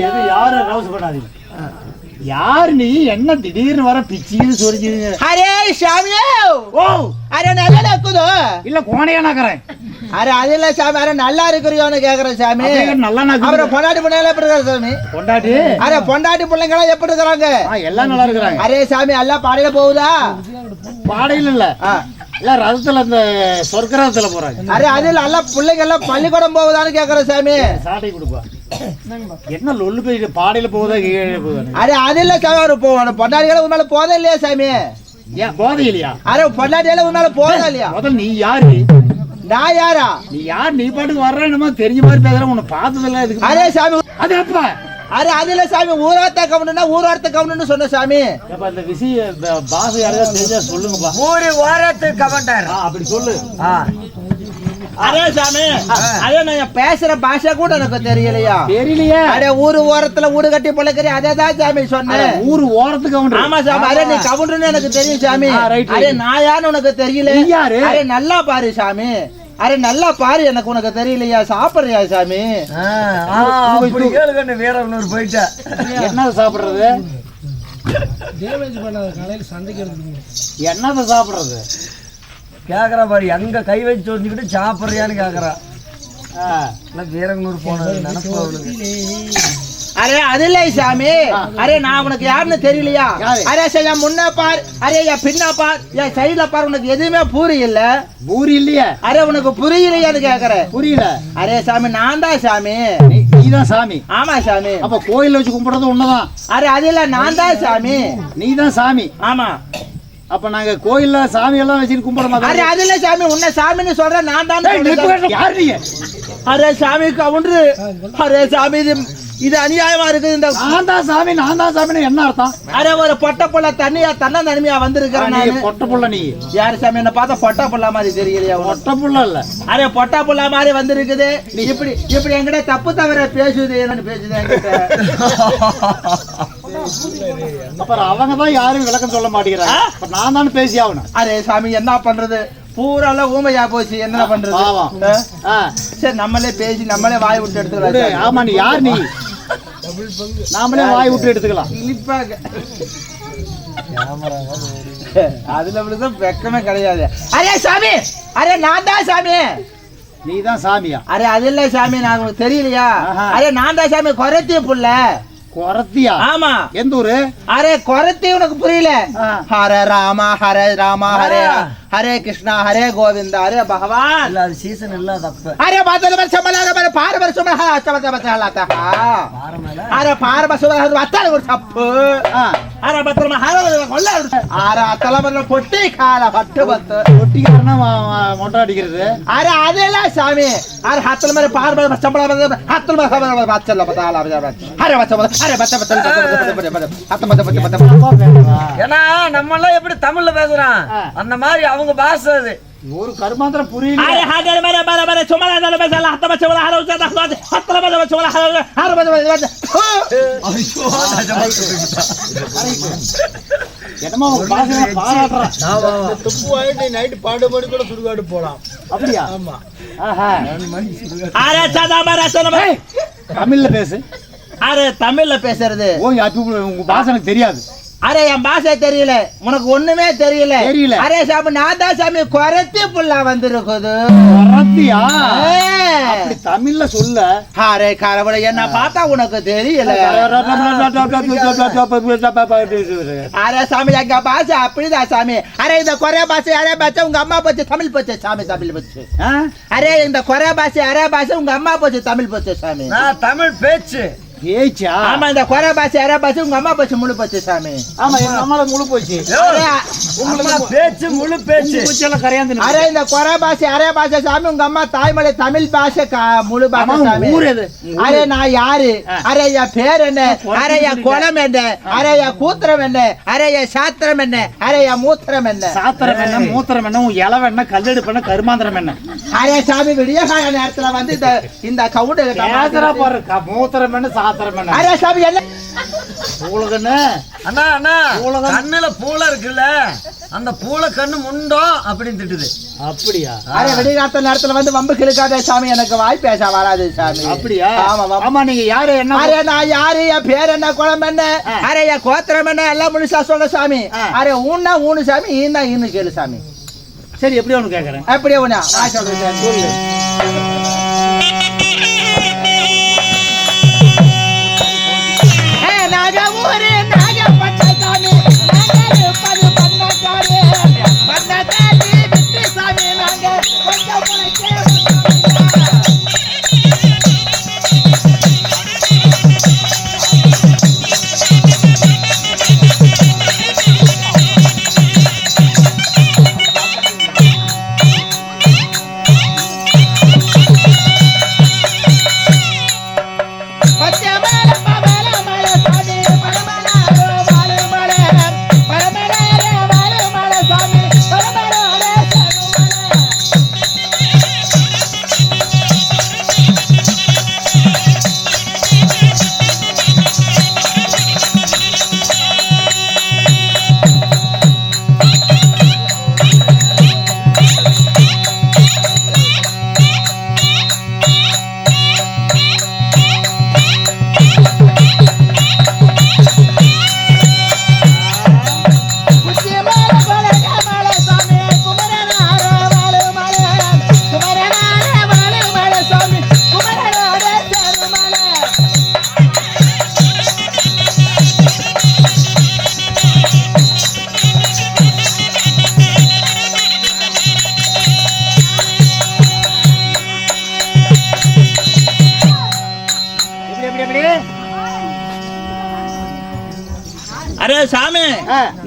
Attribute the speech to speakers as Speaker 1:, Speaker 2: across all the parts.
Speaker 1: எது யாரும் ரவுஸ் பண்ணாதீங்க யார் நீ? என்ன திடீர்னு வர பிச்சின்னு சொரிஞ்சுங்க
Speaker 2: அரே சாமி
Speaker 1: ஓ!
Speaker 2: அரே நல்லா இருக்குதோ?
Speaker 1: இல்ல கோணையா நகரேன்.
Speaker 2: அரே அது இல்ல சாமி அரே நல்லா இருக்கிறியோன்னு கேக்குறேன் சாமி.
Speaker 1: நல்லா
Speaker 2: அப்புறம் பொண்டாட்டி பிள்ளைங்க எப்படி இருக்காரு சாமி?
Speaker 1: கொண்டாடி
Speaker 2: அரே பொண்டாட்டி பிள்ளைங்க எல்லாம் எப்படி இருக்கிறாங்க?
Speaker 1: ஆ, எல்லாம் நல்லா இருக்கிறாங்க.
Speaker 2: அரே சாமி எல்லாம் பாடையில போகுதா?
Speaker 1: பாடையில் இல்ல. எல்லாம் ரதத்துல இந்த சொர்க்கரதத்துல போறாங்க.
Speaker 2: அரே அது இல்ல எல்லாம் பிள்ளைங்க எல்லாம் பள்ளிக்கூடம் போகுதான்னு கேக்குறேன் சாமி.
Speaker 1: சாட்டை கொடுப்பா. என்ன லொல்லு போய் பாடையில போகுதா கீழே போகுதா
Speaker 2: அரே அது இல்ல சாமி ஒரு பொண்டாட்டிகளை உன்னால போதா இல்லையா சாமி?
Speaker 1: ஏன் போதை இல்லையா?
Speaker 2: அரே பொண்டாட்டிகளை உன்னால போதா இல்லையா?
Speaker 1: முதல்ல நீ யாரு?
Speaker 2: நான் யாரா?
Speaker 1: நீ யார்? நீ பாட்டுக்கு வர்றேன்னுமா தெரிஞ்ச மாதிரி பேசுற உன்னை பார்த்ததில்ல இதுக்கு
Speaker 2: அரே சாமி
Speaker 1: அது எப்ப
Speaker 2: அரே அது இல்ல சாமி ஊராத்த கவனம்னா ஊராத்த கவனம்னு சொன்ன சாமி.
Speaker 1: இந்த விஷய பாச யாராவது தெரிஞ்சா சொல்லுங்கப்பா.
Speaker 3: ஊரு ஓரத்து கவர்னர்
Speaker 1: ஆ, அப்படி சொல்லு.
Speaker 2: அரே சாமி அதே நான் பேசுற பாஷை கூட எனக்கு தெரியலையா?
Speaker 1: தெரியலையே.
Speaker 2: அடே ஊரு ஓரத்துல வீடு கட்டி பழக்கிறே அதே தான் சாமி சொன்னேன்.
Speaker 1: ஊரு ஓரத்துக்கு அவன்
Speaker 2: ஆமா சாமி அரே நீ கவுண்டர்னு எனக்கு தெரியும் சாமி. அரே நான் யாருன்னு உனக்கு தெரியல.
Speaker 1: யாரு?
Speaker 2: அரே நல்லா பாரு சாமி. அரே நல்லா பாரு எனக்கு உனக்கு தெரியலையா? சாப்பிடுறியா சாமி?
Speaker 3: வேற ஒன்று போயிட்ட.
Speaker 1: என்ன சாப்பிடுறது? என்னத சாப்பிடுறது?
Speaker 3: கேக்குறா பாரு எங்க கை வச்சு சொரிஞ்சுக்கிட்டு சாப்பிட்றியான்னு கேக்குறா.
Speaker 1: ஆ,
Speaker 3: இல்லை வீரங்கனூர் போனது நினப்பு அவளுக்கு.
Speaker 2: அரே அது இல்லை சாமி அரே நான் உனக்கு யாருன்னு தெரியலையா? அரே சார் என் முன்ன பார். அரே என் பின்ன பார். என் சைடுல பார். உனக்கு எதுவுமே புரியல.
Speaker 1: பூரி இல்லையே?
Speaker 2: அரே உனக்கு புரியலையான்னு கேக்குறேன்.
Speaker 1: புரியல.
Speaker 2: அரே சாமி நான் தான் சாமி.
Speaker 1: நீதான் சாமி.
Speaker 2: ஆமா சாமி.
Speaker 1: அப்ப கோயில்ல வச்சு கும்பிடுறது ஒண்ணுதான்.
Speaker 2: அரே அது இல்ல நான் தான் சாமி.
Speaker 1: நீதான் சாமி.
Speaker 2: ஆமா.
Speaker 1: அப்ப நாங்க கோயில்ல சாமி எல்லாம் வச்சுட்டு கும்பிட
Speaker 2: அரே அது இல்ல சாமி. உன்னை சாமின்னு சொல்றேன் நான் தான் சொல்றேன்.
Speaker 1: யாரு நீங்க
Speaker 2: அரே சாமி கவுண்டரு அரே சாமி இது அநியாயமா இருக்குது இந்த
Speaker 1: நான் தான் சாமி நான் தான் சாமின்னு என்ன அர்த்தம்?
Speaker 2: அரே ஒரு பொட்ட புள்ள தண்ணியா தன்ன தனிமையா வந்திருக்கிறேன்
Speaker 1: நீ பொட்ட புள்ள நீ.
Speaker 2: யாரு சாமி என்ன பார்த்தா பொட்டா புள்ள மாதிரி தெரியலையா?
Speaker 1: பொட்ட புள்ள இல்ல.
Speaker 2: அரே பொட்டா புள்ள மாதிரி வந்திருக்குது. இப்படி இப்படி என்கிட்ட தப்பு தவிர பேசுது என்னன்னு பேசுது என்கிட்ட.
Speaker 1: அப்புறம் அவங்க தான் யாரும் விளக்கம் சொல்ல மாட்டேங்கிறாங்க. நான் தானே பேசி ஆகணும்.
Speaker 2: அரே சாமி என்ன பண்றது? பூரால ஊமையா போச்சு என்ன பண்றது? சரி நம்மளே பேசி நம்மளே வாய் விட்டு
Speaker 1: விடு.
Speaker 2: எடுத்துக்கலாம்
Speaker 1: ஆமா நீ யார் நீ? நாமளே வாய் விட்டு எடுத்துக்கலாம்.
Speaker 2: இழிப்பாக அதுல அப்படிதான் வெக்கமே கிடையாது. அரே சாமி! அரே நான் தான் சாமி.
Speaker 1: நீ தான் சாமியா?
Speaker 2: அரே அது இல்ல சாமி நான் உங்களுக்கு தெரியலையா. அரே நான் தான் சாமி குறைத்தி புள்ள.
Speaker 1: குறத்தியா
Speaker 2: ஆமா.
Speaker 1: எந்த ஊரு?
Speaker 2: அரே குறைத்தி உனக்கு புரியல. ஹரே ராமா ஹரே ராமா ஹரே ஹரே கிருஷ்ணா ஹரே கோவிந்தா ஹரே பகவான்
Speaker 3: இல்ல அது சீசன் இல்ல தப்பு
Speaker 2: ஹரே பாதல வருஷம்
Speaker 3: மலாக மர
Speaker 2: பாரபர சுமஹ அச்சமத பச்சலாதா ஹரே பாரபர சுமஹ வத்தல
Speaker 1: ஒரு
Speaker 2: சப்பு ஹரே பத்ரம ஹரே கொல்ல ஹரே அத்தல மர பொட்டி கால பட்டு பத்து
Speaker 1: பொட்டிக்காரனா மொட்டை அடிக்கிறது
Speaker 2: ஹரே அதெல்லாம் சாமி ஹரே ஹத்தல மர பாரபர சம்பள ஹத்தல மர சம்பள பச்சல பத்தால ஹரே பச்சல ஹரே பச்சல பச்சல பச்சல பச்சல பச்சல பச்சல பச்சல பச்சல பச்சல பச்சல
Speaker 3: பச்சல பச்சல பச்சல பச்சல நம்ம எல்லாம் எப்படி தமிழ்ல பேசுறான்? அந்த மாதிரி அவங்க பாஷை அது.
Speaker 1: ஒரு கருமாந்திரம் புரியல.
Speaker 2: ஆய ஹாஜர் மேல மேல மேல சும்மா மேல மேல சல பச்ச மேல ஹலோ சத ஹத்த ஹத்த பச்ச மேல ஹலோ ஹர மேல மேல மேல
Speaker 1: ஐயோ அஜமா என்னமோ பாசமா பாடுறா
Speaker 4: துப்பு ஆயிட்டு நைட் பாடு பாடு கூட சுடுகாடு போலாம்.
Speaker 1: அப்படியா?
Speaker 4: ஆமா.
Speaker 1: ஆஹா.
Speaker 2: அரே சதா மரே
Speaker 1: சதா தமிழ்ல பேசு.
Speaker 2: அரே தமிழ்ல பேசுறது.
Speaker 1: ஓ அது உங்க பாசனுக்கு தெரியாது.
Speaker 2: அரே என் பாஷை தெரியல உனக்கு ஒண்ணுமே தெரியல
Speaker 1: தெரியல.
Speaker 2: அரே சாமி நான் தான் சாமி குறைத்தி புள்ள வந்திருக்குது
Speaker 1: குறத்தியா தமிழ்ல சொல்ல
Speaker 2: அரே கடவுளை என்ன பார்த்தா உனக்கு தெரியல அரே சாமி எங்க பாஷை அப்படிதான் சாமி அரே இந்த குறை பாஷை அரே பாஷை உங்க அம்மா போச்சு தமிழ் போச்சு சாமி தமிழ் போச்சு? அரே இந்த குறை பாஷை அரே பாஷை உங்க அம்மா போச்சு தமிழ் போச்சு சாமி
Speaker 3: தமிழ் பேச்சு
Speaker 1: பேச்சா
Speaker 2: ஆமா இந்த குறை பாஷை அரே பாஷை உங்க அம்மா போச்சு முழு போச்சு சாமி.
Speaker 1: ஆமா எங்க அம்மால முழு போச்சு.
Speaker 3: பேச்சு முழு பேச்சு.
Speaker 1: கரையாந்து
Speaker 2: அரே இந்த குறை பாஷை அரே பாஷை சாமி உங்க அம்மா தாய்மொழி தமிழ் பாஷை முழு பாஷை சாமி.
Speaker 1: ஊர் எது?
Speaker 2: அரே நான் யாரு. அரே என் பேர் என்ன? அரே என். குணம் என்ன? அரே என் கூத்திரம் என்ன? அரே என் சாத்திரம் என்ன? அரே என் மூத்திரம் என்ன?
Speaker 1: சாத்திரம் என்ன? மூத்திரம் என்ன? உன் இலவ என்ன? கல்லெடுப்பு என்ன? கருமாந்திரம் என்ன?
Speaker 2: அரே சாமி விடிய கால நேரத்துல வந்து இந்த இந்த கவுண்டு
Speaker 1: மூத்திரம் என்ன? சாத்திரம் என்ன
Speaker 2: அரே சாமி என்ன?
Speaker 1: என்ன
Speaker 3: அண்ணா அண்ணா. கண்ணுல பூளை இருக்குல்ல? அந்த பூளை கண்ணு முண்டோம் அப்படின்னு திட்டுது.
Speaker 1: அப்படியா?
Speaker 2: அரே விடிகாத்த நேரத்துல வந்து வம்பு கிழக்காத சாமி. எனக்கு வாய் பேச வராது சாமி.
Speaker 1: அப்படியா?
Speaker 2: ஆமா.
Speaker 1: ஆமா நீங்க யாரு? என்ன
Speaker 2: அரே நான் யாரு? என் பேர் என்ன? குழம்பு என்ன. அரே என் கோத்திரம் என்ன? எல்லாம் முழுசா சொல்ல சாமி. அரே ஊன்னா ஊனு சாமி. ஈன்னா ஈன்னு கேளு சாமி.
Speaker 1: சரி எப்படி ஒண்ணு கேக்குறேன்.
Speaker 2: அப்படியே ஒண்ணா. ஆ சொல்றேன் நாங்க அரே சாமி.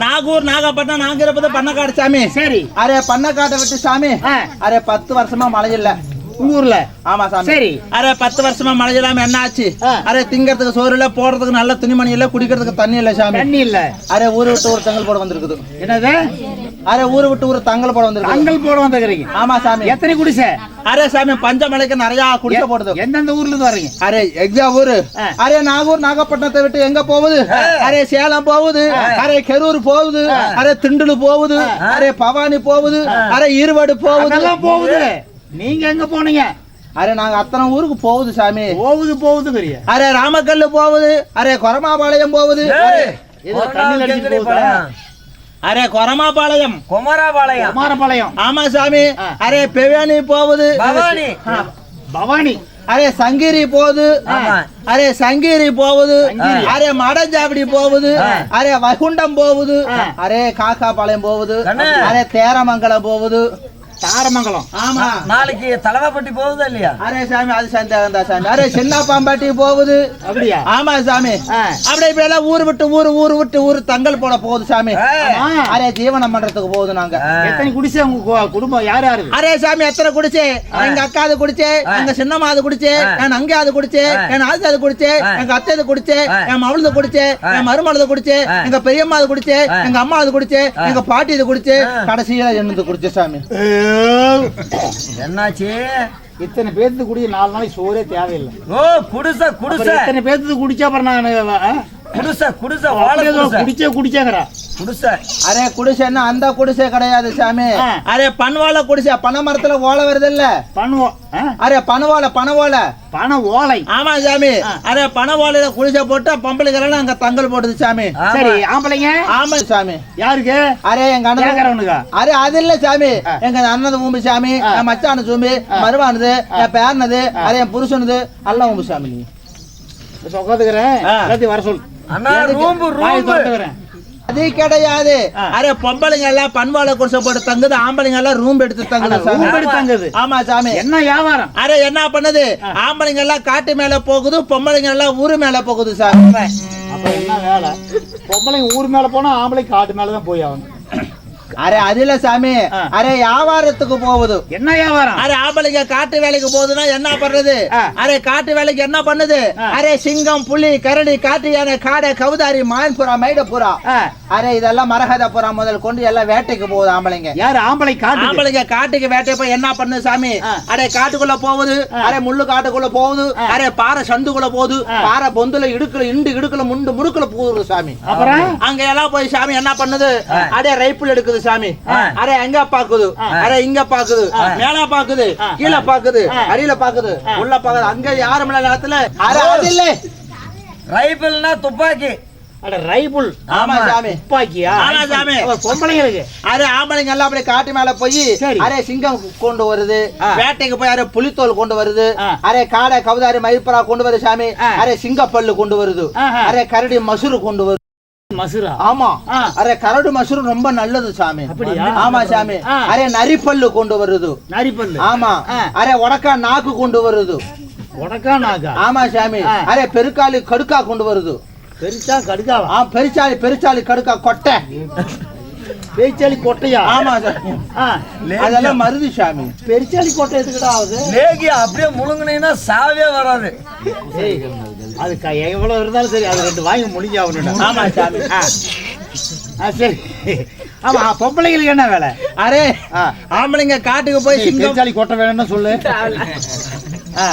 Speaker 2: நாகூர் நாகப்பட்டினம் நாங்க இருப்பது பண்ணக்காடு சாமி.
Speaker 1: சரி.
Speaker 2: அரே பண்ணக்காட்டை விட்டு சாமி. அரே பத்து வருஷமா மழை இல்ல
Speaker 1: ஊர்ல.
Speaker 2: ஆமா சாமி.
Speaker 1: சரி.
Speaker 2: அரே பத்து வருஷமா மழை இல்லாம என்ன ஆச்சு. அரே திங்கறதுக்கு சோறு இல்ல போடுறதுக்கு நல்ல துணிமணி இல்ல குடிக்கிறதுக்கு தண்ணி இல்ல சாமி.
Speaker 1: தண்ணி இல்ல.
Speaker 2: அரே ஊரு விட்டு ஒரு தங்கல் போட வந்திருக்குது.
Speaker 1: என்னது?
Speaker 2: அரே ஊரு விட்டு ஒரு தங்கல் போட வந்திருக்கு
Speaker 1: தங்கல் போட வந்துக்கிறீங்க
Speaker 2: ஆமா சாமி.
Speaker 1: எத்தனை குடிசை?
Speaker 2: அரே சாமி பஞ்சமலைக்கு நிறைய குடிக்க போடுது.
Speaker 1: எந்தெந்த ஊர்ல இருந்து வர்றீங்க?
Speaker 2: அரே எக்ஸா ஊரு. அரே நாகூர் நாகப்பட்டினத்தை விட்டு எங்க போகுது? அரே சேலம் போகுது. அரே கரூர் போகுது. அரே திண்டுலு போகுது. அரே பவானி போகுது. அரே ஈரோடு போகுது.
Speaker 1: போகுது. நீங்க எங்க போனீங்க?
Speaker 2: அரே நாங்க அத்தனை ஊருக்கு போகுது சாமி.
Speaker 1: போகுது போகுதுங்கிறிய
Speaker 2: அரே ராமக்கல்லு போகுது. அரே கொரமாபாளையம் போகுது. அரே கொரமாபாளையம்.
Speaker 3: குமராபாளையம்.
Speaker 1: குமாரபாளையம்.
Speaker 2: ஆமா சாமி. அரே பெவானி போகுது.
Speaker 3: பவானி.
Speaker 1: பவானி.
Speaker 2: அரே சங்கிரி போகுது.
Speaker 3: ஆமா.
Speaker 2: அரே சங்கிரி போகுது. அரே மடஞ்சாவடி போகுது. அரே வைகுண்டம் போகுது. அரே காக்கா பாளையம் போகுது. அரே தேரமங்கலம் போகுது.
Speaker 1: தாரமங்கலம்
Speaker 2: ஆமா
Speaker 3: நாளைக்கு தலைவாப்பட்டி போகுதா இல்லையா
Speaker 2: அரே சாமி அது சந்தேகம் தான் சாமி அரே சின்ன பாம்பாட்டி போகுது
Speaker 1: அப்படியா
Speaker 2: ஆமா சாமி. அப்படியே இப்ப எல்லாம் ஊர் விட்டு ஊர் ஊர் விட்டு ஊர் தங்கல் போட போகுது சாமி. அரே ஜீவனம் பண்றதுக்கு போகுது நாங்க
Speaker 1: எத்தனை குடிசை உங்க குடும்பம் யார் யாரு
Speaker 2: அரே சாமி எத்தனை குடிச்சே எங்க அக்கா அது குடிச்சே எங்க சின்னம்மா அது குடிச்சே என் அங்க அது குடிச்சே என் ஆசி அது குடிச்சே எங்க அத்தை அது குடிச்சே என் மவளது குடிச்சே என் மருமகளது குடிச்சே எங்க பெரியம்மா அது குடிச்சே எங்க அம்மா அது குடிச்சே எங்க பாட்டி இது குடிச்சே கடைசியில என்னது குடிச்சே சாமி
Speaker 3: என்னாச்சு?
Speaker 1: இத்தனை பேர்த்து குடி நாலு நாளைக்கு சோறே தேவையில்லை.
Speaker 3: ஓ குடிசை குடிசை.
Speaker 1: இத்தனை பேர்த்து குடிச்சா அப்புறம் நான்?
Speaker 3: குடிசை குடிசை வாழை
Speaker 1: குடிச்சே குடிச்சேங்கிறா.
Speaker 3: குடிசை.
Speaker 2: அரே குடிசைன்னா அந்த குடிசை கிடையாது சாமி. அரே பனவாழை குடிசை. பனை மரத்துல ஓலை வருது இல்ல
Speaker 1: பண்ணுவோம்?
Speaker 2: அரே பனவாழை பனவாழை
Speaker 1: பண ஓலை.
Speaker 2: ஆமா சாமி. அரே பனவாழையில குடிசை போட்டு பொம்பளைக்கெல்லாம் அங்க தங்கல் போடுது சாமி.
Speaker 1: சரி ஆம்பளைங்க?
Speaker 2: ஆமா சாமி.
Speaker 1: யாருக்கு?
Speaker 2: அரே எங்க அண்ணன்
Speaker 1: கேக்குறவனுக்கா?
Speaker 2: அரே அது இல்ல சாமி. எங்க அண்ணது ஊம்பு சாமி. என் மச்சானு சூம்பி மருவானது என் பேரனது அரே என் புருஷனது எல்லாம் ஊம்பு சாமி. ஆ.
Speaker 1: எல்லாத்தையும் வர சொல்லு
Speaker 3: அண்ணா ரூம்பு ரூம்பு.
Speaker 2: அது கிடையாது. அரே பொம்பளைங்க எல்லாம் பண்பாள குடிசை போட்டு தங்குது ஆம்பளைங்க எல்லாம் ரூம் எடுத்து தங்குது
Speaker 1: room எடுத்து தங்குது.
Speaker 2: ஆமா சாமி.
Speaker 1: என்ன வியாபாரம்?
Speaker 2: அரே என்ன பண்ணுது? ஆம்பளைங்க எல்லாம் காட்டு மேல போகுது பொம்பளைங்க எல்லாம் ஊரு மேல போகுது சார்
Speaker 1: அப்ப என்ன வேலை? பொம்பளைங்க ஊர் மேல போனா ஆம்பளை காட்டு மேலதான் போய் ஆகணும்.
Speaker 2: அரே அது இல்ல சாமி. அரே வியாபாரத்துக்கு போகுது
Speaker 1: என்ன வியாபாரம்
Speaker 2: அரே ஆம்பளைங்க காட்டு வேலைக்கு போகுதுன்னா என்ன பண்றது. அரே காட்டு வேலைக்கு என்ன பண்ணுது. அரே சிங்கம் புலி கரடி காட்டு யானை காடை கவுதாரி மான்புறா மைடப்புறா
Speaker 1: ஆ.
Speaker 2: அரே இதெல்லாம் மரகத புறா முதல் கொண்டு எல்லாம் வேட்டைக்கு போகுது ஆம்பளைங்க
Speaker 1: யாரு ஆம்பளை காட்டு
Speaker 2: ஆம்பளைங்க காட்டுக்கு வேட்டை போய் என்ன பண்ணுது சாமி. அரே காட்டுக்குள்ள போகுது அரே முள்ளு காட்டுக்குள்ள போகுது. அரே பாறை சந்துக்குள்ள போகுது. பாறை பொந்துல இடுக்குல இண்டு இடுக்குல முண்டு முடுக்குல போகுது சாமி
Speaker 1: அப்புறம்
Speaker 2: அங்க எல்லாம் போய் சாமி என்ன பண்ணுது அடே ரைப்பிள் எடுக்குது பாக்குது சாமி. அரே எங்க பாக்குது? அரே இங்க பாக்குது. மேல பாக்குது. கீழே பாக்குது. அடியில பாக்குது. உள்ள பாக்குது. அங்க யாரும் இல்ல நேரத்துல. அரே இல்ல.
Speaker 3: ரைபிள்னா துப்பாக்கி.
Speaker 1: அட ரைபிள்.
Speaker 2: ஆமா சாமி.
Speaker 1: துப்பாக்கியா?
Speaker 2: ஆமா சாமி.
Speaker 1: அவர் பொம்பளைங்களுக்கு
Speaker 2: அரே ஆம்பளைங்க எல்லாம் அப்படியே காட்டு மேல போய். அரே சிங்கம் கொண்டு வருது. வேட்டைக்கு போய் அரே புலித்தோல் கொண்டு வருது. அரே காடை கவுதாரி மயிர்புறா கொண்டு வருது சாமி. அரே சிங்கப்பல்லு கொண்டு வருது. அரே கரடி மசூரு கொண்டு வருது.
Speaker 1: மசுரா?
Speaker 2: ஆமா. அரே கரடு மசூரு ரொம்ப நல்லது சாமி.
Speaker 1: அப்படியா?
Speaker 2: ஆமா சாமி. அரே நரிப்பல்லு கொண்டு வருது.
Speaker 1: நரிப்பல்லு.
Speaker 2: ஆமா. அரே உடக்கா நாக்கு கொண்டு வருது.
Speaker 1: உனக்கா நாக்கா?
Speaker 2: ஆமா சாமி. அரே பெருக்காலி கடுக்கா கொண்டு வருது.
Speaker 1: பெருசா கடுக்காவா?
Speaker 2: ஆ பெருச்சாலி பெருச்சாலி கடுக்கா கொட்டை.
Speaker 1: பேச்சாளி கொட்டையா?
Speaker 2: ஆமா அதெல்லாம் மருது சாமி.
Speaker 1: பெருச்சாளி கொட்டை எதுக்குடா ஆகுது?
Speaker 3: லேகி அப்படியே முழுங்குனீங்கன்னா சாவே வராது.
Speaker 1: அது எவ்வளவு இருந்தாலும் சரி அது ரெண்டு வாங்கி முடிஞ்சாகணும்
Speaker 2: ஆமா சாமி.
Speaker 1: சரி. ஆமா பொம்பளைங்களுக்கு என்ன வேலை?
Speaker 2: அரே. ஆம்பளைங்க காட்டுக்கு போய்
Speaker 1: பெருச்சாளி கொட்டை வேணும்னு சொல்லு.
Speaker 2: ஆ.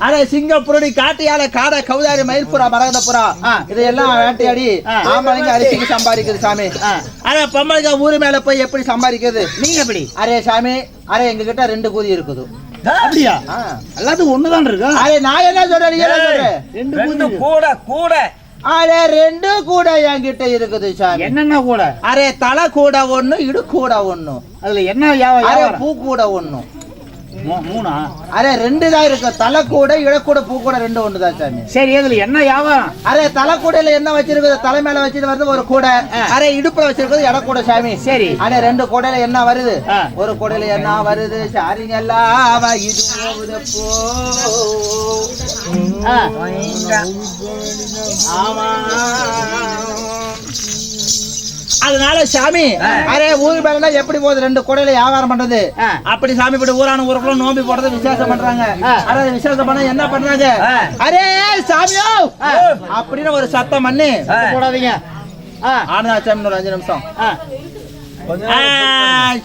Speaker 2: அரே சிங்கம் புரடி காட்டு யானை காடை கௌதாரி மயிர்புறா மரகதப்புறா
Speaker 1: ஆ.
Speaker 2: இதெல்லாம் வேட்டையாடி. ஆம்பளைங்க அரிசிக்கு சம்பாதிக்குது சாமி. அரே பொம்பளைங்க ஊரு மேல போய் எப்படி சம்பாதிக்குது?
Speaker 1: நீங்க எப்படி?
Speaker 2: அரே சாமி அரே எங்க கிட்ட ரெண்டு கூதி இருக்குது.
Speaker 1: அப்படியா. எல்லாத்துக்கும் ஒண்ணுதான் இருக்கா?
Speaker 2: அரே நான் என்ன சொல்றேன்
Speaker 1: ரெண்டு
Speaker 3: கூட கூட.
Speaker 2: அரே ரெண்டு கூட என்கிட்ட இருக்குது சாமி.
Speaker 1: என்னென்ன கூட?
Speaker 2: அரே தலை கூட ஒண்ணு இடு கூட ஒண்ணு.
Speaker 1: அதுல என்ன
Speaker 2: அரே பூ கூட ஒண்ணு.
Speaker 1: மூணா?
Speaker 2: அரே ரெண்டு தான் இருக்கு. தலை கூட இடக்கூட பூ கூட ரெண்டு ஒண்ணு தான் சாமி.
Speaker 1: சரி அதுல என்ன வியாபாரம்
Speaker 2: அரே தலை கூடையில என்ன வச்சிருக்குது? தலை மேல வச்சிட்டு வருது ஒரு கூடை. அரே இடுப்புல வச்சிருக்குது இட கூட சாமி.
Speaker 1: சரி.
Speaker 2: அரே ரெண்டு கூடையில என்ன வருது. ஒரு கூடையில என்ன வருது? சாரிங்க எல்லாம் இது. ஆமா. அதனால சாமி. அரே ஊர் மேல எப்படி போகுது? ரெண்டு கூடையில வியாபாரம் பண்றது. அப்படி சாமி இப்படி ஊரான ஊருக்குள்ள நோம்பி போடுறது விசேஷம் பண்றாங்க. அரே விசேஷம் பண்ண என்ன பண்றாங்க. அரே சாமியோ! அப்படின்னு ஒரு சத்தம் பண்ணி.
Speaker 1: போடாதீங்க.
Speaker 2: ஆனந்தா சாமி ஒரு அஞ்சு நிமிஷம்.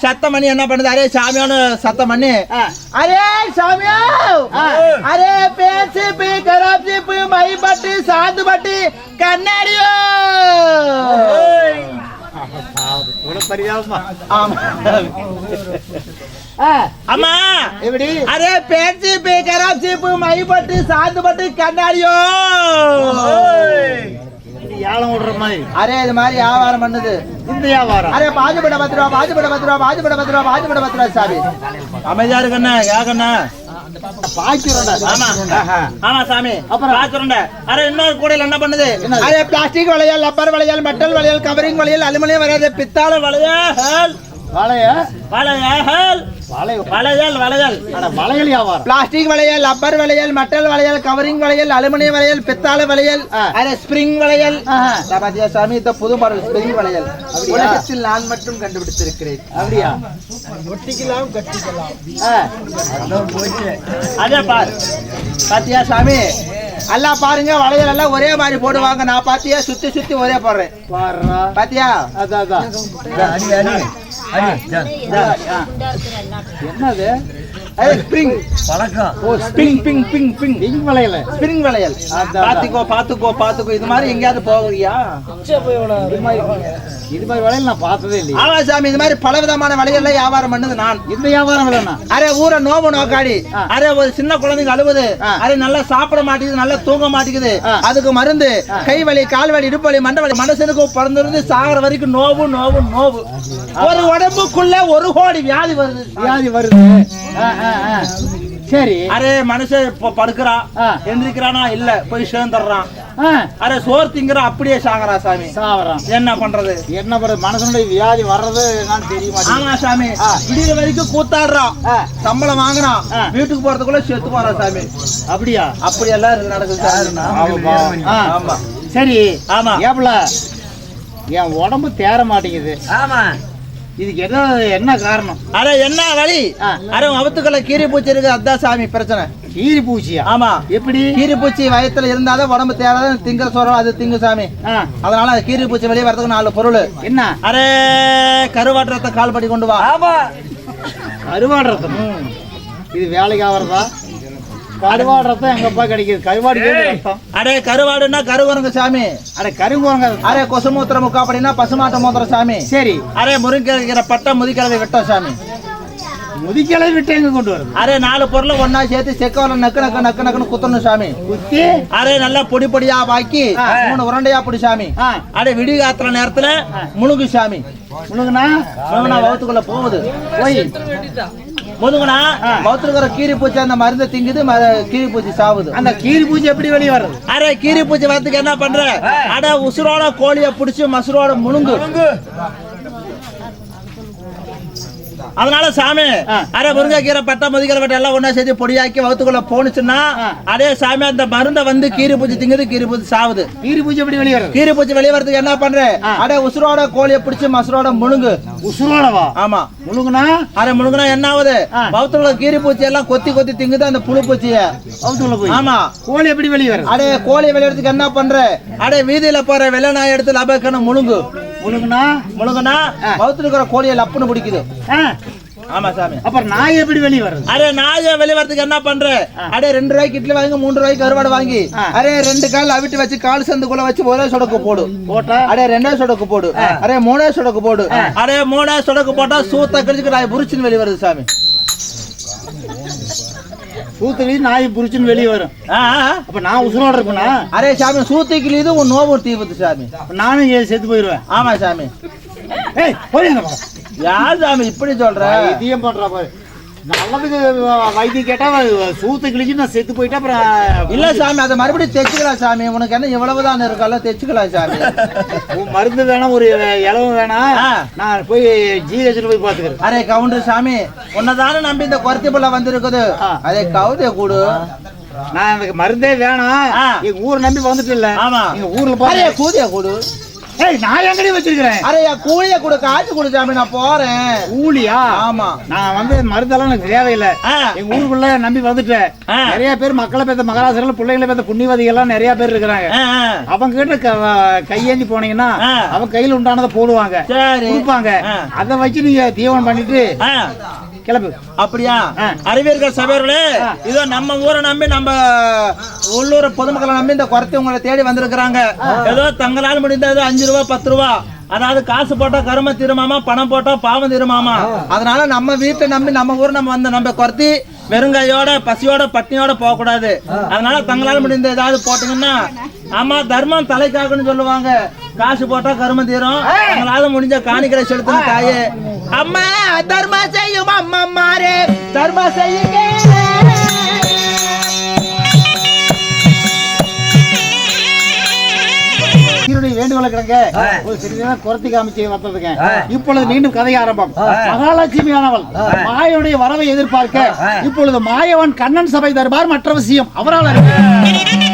Speaker 2: சத்தம் பண்ணி என்ன பண்ணுது? அரே சாமியோன்னு சத்தம் பண்ணி. அரே சாமியோ. அரே பேச்சு பி கராப் பி மை பட்டு சாந்து பட்டு கண்ணாடியோ அம்மா!
Speaker 1: எப்படி?
Speaker 2: அரே பேச்சு பி கராப் பி மை பட்டு சாந்து பட்டு கண்ணாடியோ
Speaker 1: ஏலம் விடுற மாதிரி.
Speaker 2: அரே இது மாதிரி வியாபாரம் பண்ணுது.
Speaker 1: இந்த வியாபாரம்.
Speaker 2: அரே பாஜுபட பத்து ரூபா பாஜுபட பத்து ரூபா பாஜுபட பத்து ரூபா பாஜுபட பத்து ரூபா சாமி. அமைதியா இருக்கண்ணா
Speaker 1: பாக்கிறோம்டா
Speaker 2: ஆமா. சாமி.
Speaker 1: அப்புறம்?
Speaker 2: பாக்குறோண்ட அரே இன்னொரு கூடையில என்ன பண்ணுது? அரே பிளாஸ்டிக் வளையல் ரப்பர் வளையல் மெட்டல் வளையல் கவரிங் வளையல் அலுமினியம் வளையல் பித்தாள வளையல்
Speaker 1: வளைய
Speaker 2: வளையல்?
Speaker 1: வளைய
Speaker 2: வளையல் வளையல்.
Speaker 1: அட வளையல் வியாபாரம்
Speaker 2: பிளாஸ்டிக் வளையல் ரப்பர் வளையல் மெட்டல் வளையல் கவரிங் வளையல் அலுமினியம் வளையல் பித்தாள வளையல் ஸ்ப்ரிங் வளையல். பாத்தியா சாமி இந்த புது மாடல் ஸ்ப்ரிங் வளையல்? உலகத்தில் நான் மட்டும் கண்டுபிடித்திருக்கிறேன்.
Speaker 1: அப்படியா?
Speaker 4: ஒட்டிக்கலாம் கட்டிக்கலாம்.
Speaker 1: ஆ.
Speaker 2: அதே பாரு. பாத்தியா சாமி? எல்லாம் பாருங்க வளையல் எல்லாம் ஒரே மாதிரி போடுவாங்க நான் பாத்தியா? சுத்தி சுத்தி ஒரே போடுறேன். பாத்தியா?
Speaker 1: அதான். என்னது?
Speaker 2: ஸ்ப்ரிங்
Speaker 3: பழக்கம்.
Speaker 1: ஓ
Speaker 2: பிங் பிங் பிங் பிங்
Speaker 1: பிங். வளையல.
Speaker 2: ஸ்ப்ரிங் வளையல். பாத்துக்கோ பாத்துக்கோ பாத்துக்கோ. இது மாதிரி எங்கேயாவது போகிறியா
Speaker 1: இது மாதிரி இது மாதிரி வளையல் நான் பார்த்ததே இல்லையா.
Speaker 2: ஆமா சாமி இது மாதிரி பல விதமான வளையல்ல வியாபாரம் பண்ணது நான்.
Speaker 1: இந்த வியாபாரம் இல்லைண்ணா.
Speaker 2: அரே ஊரை நோம்பு நோக்காடி. அரே ஒரு சின்ன குழந்தைங்க அழுவுது. அரே நல்லா சாப்பிட மாட்டேங்குது நல்லா தூங்க மாட்டேங்குது. அதுக்கு மருந்து கை வலி கால் வலி இடுப்பு வலி மண்டை வலி மனுஷனுக்கு பிறந்திருந்து சாகிற வரைக்கும் நோவு நோவு நோவு. ஒரு உடம்புக்குள்ள ஒரு கோடி வியாதி வருது.
Speaker 1: வியாதி வருது. சரி.
Speaker 2: அரே மனுஷன் இப்ப படுக்கிறான்
Speaker 1: ஆ.
Speaker 2: எந்திரிக்கிறானா? இல்ல. போய் சேர்ந்துடுறான்.
Speaker 1: ஆ,
Speaker 2: அரே சோறு திங்கிறான் அப்படியே சாகுறான் சாமி.
Speaker 1: சாவரம்
Speaker 2: என்ன பண்றது?
Speaker 1: என்ன பண்றது? மனுஷனுடைய வியாதி வர்றது நான் தெரிய மாட்டேங்குது
Speaker 2: ஆமா சாமி.
Speaker 1: ஆ.
Speaker 2: விடிய வரைக்கும் கூத்தாடுறான்
Speaker 1: ஆ,
Speaker 2: சம்பளம் வாங்குறான்
Speaker 1: ஆ.
Speaker 2: வீட்டுக்கு போறதுக்குள்ள செத்து போறான் சாமி.
Speaker 1: அப்படியா?
Speaker 2: அப்படி எல்லாம் நடக்குது. ஆமா.
Speaker 1: சரி.
Speaker 2: ஆமா.
Speaker 1: ஏப்ல என் உடம்பு தேர மாட்டேங்குது.
Speaker 3: ஆமா.
Speaker 1: இதுக்கு என்ன என்ன காரணம்?
Speaker 2: அட என்ன வழி. அட வகுத்துக்களை கீரி பூச்சி இருக்கு அதான் சாமி பிரச்சனை.
Speaker 1: ஈரி பூச்சியா?
Speaker 2: ஆமா.
Speaker 1: எப்படி?
Speaker 2: கீரி பூச்சி வயத்துல இருந்தாதான் உடம்பு தேவை திங்க சொல்றோம் அது திங்கு சாமி. அதனால அது கீரி பூச்சி வெளியே வரதுக்கு நாலு பொருள்.
Speaker 1: என்ன?
Speaker 2: அரே கருவாட்டத்தை கால் படி கொண்டு வா.
Speaker 3: ஆமா.
Speaker 1: அருவாடுறது இது வேலைக்கு ஆகிறதா கருவாடு ரத்தம் எங்கப்பா கிடைக்குது. கருவாடு ரத்தம்
Speaker 2: அடே கருவாடுன்னா கருவரங்க சாமி.
Speaker 1: அட கருங்குரங்க.
Speaker 2: அரே கொசுமூத்திர முக்கா அப்படின்னா பசுமாட்ட மூத்திர சாமி.
Speaker 1: சரி.
Speaker 2: அரே முருங்கைக்கிற பட்டை முதிக்கிழவை வெட்டம் சாமி.
Speaker 1: முதிக்கலை விட்டு எங்க கொண்டு வருது?
Speaker 2: அரே நாலு பொருளை ஒண்ணா சேர்த்து செக்கவல நக்கு நக்கு நக்கு நக்குன்னு குத்தணும் சாமி.
Speaker 1: குத்தி?
Speaker 2: அரே நல்லா பொடி பொடியா பாக்கி
Speaker 1: ஆ.
Speaker 2: மூணு உருண்டையா பொடி சாமி. அடே விடி காத்துற நேரத்துல முழுகு சாமி.
Speaker 1: முழுங்கண்ணா
Speaker 2: முழுகுனா வவுத்துக்குள்ள போகுது.
Speaker 1: போய். ஆ.
Speaker 2: வவுத்துக்குற கீரி பூச்சி அந்த மருந்தை திங்குது கீரி பூச்சி சாவுது.
Speaker 1: அந்த கீரி பூஜை எப்படி வெளியே வர்றது?
Speaker 2: அரே கீரி பூச்சி வரதுக்கு என்ன பண்ற? அட உசுரோட கோழிய புடிச்சு மசுரோட முழுங்கு. அதனால சாமி. அரே முருங்கைக்கீரை பட்டை முதிக்கிற பட்டை எல்லாம் ஒண்ணா சேர்த்து பொடியாக்கி வவுத்துக்குள்ள போனுச்சுன்னா. அதே சாமி அந்த மருந்தை வந்து கீரி பூச்சி திங்குது கீரி பூச்சி சாவுது.
Speaker 1: கீரி பூஜை எப்படி வெளியே
Speaker 2: கீரி பூச்சி வெளியே வரதுக்கு என்ன பண்ற?
Speaker 1: ஆ.
Speaker 2: அடே உசுரோட கோழிய பிடிச்சு மசுரோட முழுங்கு
Speaker 1: உசுரோடவா?
Speaker 2: ஆமா.
Speaker 1: முழுங்கண்ணா
Speaker 2: அரை முழுங்குனா என்ன ஆகுது. பௌத்தங்கள கீரி பூச்சி எல்லாம் கொத்தி கொத்தி திங்குது அந்த புழு பூச்சிய. ஆமா.
Speaker 1: கோழி எப்படி வெளியே
Speaker 2: அடே கோழி விளையாடுறதுக்கு என்ன பண்ற? அடே வீதியில போற வெள்ளை நாய் எடுத்து லபக்கணும் முழுங்கு
Speaker 1: முழுங்கண்ணா
Speaker 2: முழுங்குனா
Speaker 1: ஆ.
Speaker 2: பௌத்துல இருக்கிற கோழியை லப்புன்னு பிடிக்குது. ஆமா சாமி.
Speaker 1: அப்புறம் நாய் எப்படி வெளியே வர்றது?
Speaker 2: அரே நாய வெளிய வரதுக்கு என்ன பண்ற? அடே ரெண்டு ரூபாய்க்கு இட்லி வாங்கி மூன்று ரூபாய்க்கு கருவாடு வாங்கி. அரே ரெண்டு கால் அவிட்டு வச்சு கால் சந்துக்குள்ள வச்சு ஒரே சொடக்கு போடு.
Speaker 1: போட்டா?
Speaker 2: அடே ரெண்டே சொடக்கு போடு. அரே மூணே சொடக்கு போடு. அரே மூணே சொடக்கு போட்டா சூத்த கடிச்சுக்கு நாய் புரிச்சுன்னு வெளிய வருது சாமி.
Speaker 1: சூத்துலி நாய் புரிச்சுன்னு வெளியே வரும். அப்ப நான் உசுரோட இருப்பேனா
Speaker 2: அரே சாமி சூத்திக்கு இது உன் நோவு தீபத்து சாமி.
Speaker 1: நானும் ஏ- செத்து போயிருவேன்.
Speaker 2: ஆமா சாமி.
Speaker 1: ஏய்
Speaker 2: யார் சாமி இப்படி சொல்ற?
Speaker 1: வைத்தியம் பண்றா பாரு. நல்லதுக்கு வைத்தியம் கேட்டா சூத்து கிழிச்சு நான் செத்து போயிட்டா அப்புறம்
Speaker 2: இல்ல சாமி அதை மறுபடியும் தைச்சுக்கலாம் சாமி. உனக்கு என்ன இவ்வளவுதான் இருக்கல தைச்சுக்கலாம் சாமி.
Speaker 1: உன் மருந்து வேணாம் ஒரு இலவு வேணாம். நான் போய் ஜிஹெச்ல போய் பாத்துக்கிறேன்
Speaker 2: அரே கவுண்டர் சாமி உன்னதானே நம்பி இந்த குறைத்தி புள்ள வந்திருக்குது. அதே கவுதே கூடு.
Speaker 1: நான் எனக்கு மருந்தே வேணாம். எங்க ஊர் நம்பி வந்துட்டு இல்ல. எங்க ஊர்ல பாரு
Speaker 2: கூதிய கூடு.
Speaker 1: ஏய் நான் எங்கடி வச்சிருக்கிறேன்?
Speaker 2: அரே என் கூலிய கொடு காய்ச்சி கொடு சாமி நான் போறேன்.
Speaker 1: ஊழியா
Speaker 2: ஆமா.
Speaker 1: நான் வந்து மருந்தெல்லாம் எனக்கு தேவையில்லை. எங்க ஊருக்குள்ள நம்பி வந்துட்டேன். நிறைய பேர் மக்களை பேத்த மகராசர்கள் பிள்ளைகளை பேத்த புண்ணியவாதிகள் எல்லாம் நிறைய பேர் இருக்கிறாங்க. அவங்க கிட்ட கையேந்தி போனீங்கன்னா. அவங்க கையில உண்டானதை போடுவாங்க. கொடுப்பாங்க. அதை வச்சு நீங்க தீவனம் பண்ணிட்டு கிளம்பு.
Speaker 2: அப்படியா. அறிவியர்கள் சபையர்களே. இதோ நம்ம ஊரை நம்பி நம்ம உள்ளூர் பொதுமக்களை நம்பி இந்த குறைத்தி உங்களை தேடி வந்திருக்கிறாங்க. ஏதோ தங்களால் முடிந்தது அஞ்சு ரூபா பத்து ரூபா. அதாவது காசு போட்டா கரும திருமாமா பணம் போட்டா பாவம் திருமாமா. அதனால நம்ம வீட்டை நம்பி நம்ம ஊர் நம்ம வந்து நம்ம குறைத்தி வெறுங்கையோட பசியோட பட்னியோட போக கூடாது அதனால தங்களால் முடிந்த ஏதாவது போட்டீங்கன்னா ஆமா தர்மம் தலைக்காகன்னு சொல்லுவாங்க. காசு போட்டா கரும தீரும். தங்களால முடிஞ்ச காணிக்கரை செலுத்தணும் தாயே. அம்மா தர்மம் செய்யும் அம்மா மாறே தர்மம் செய்யுங்க
Speaker 1: வேண்டுகோளை கிடங்க ஒரு சிறிய குரத்தி காமிச்சு வந்ததுங்க இப்பொழுது மீண்டும் கதை ஆரம்பம். மகாலட்சுமியானவள் மாயனுடைய வரவை எதிர்பார்க்க இப்பொழுது மாயவன் கண்ணன் சபை தர்பார் மற்ற விஷயம். அவரால் அறிவிக்கிறார்.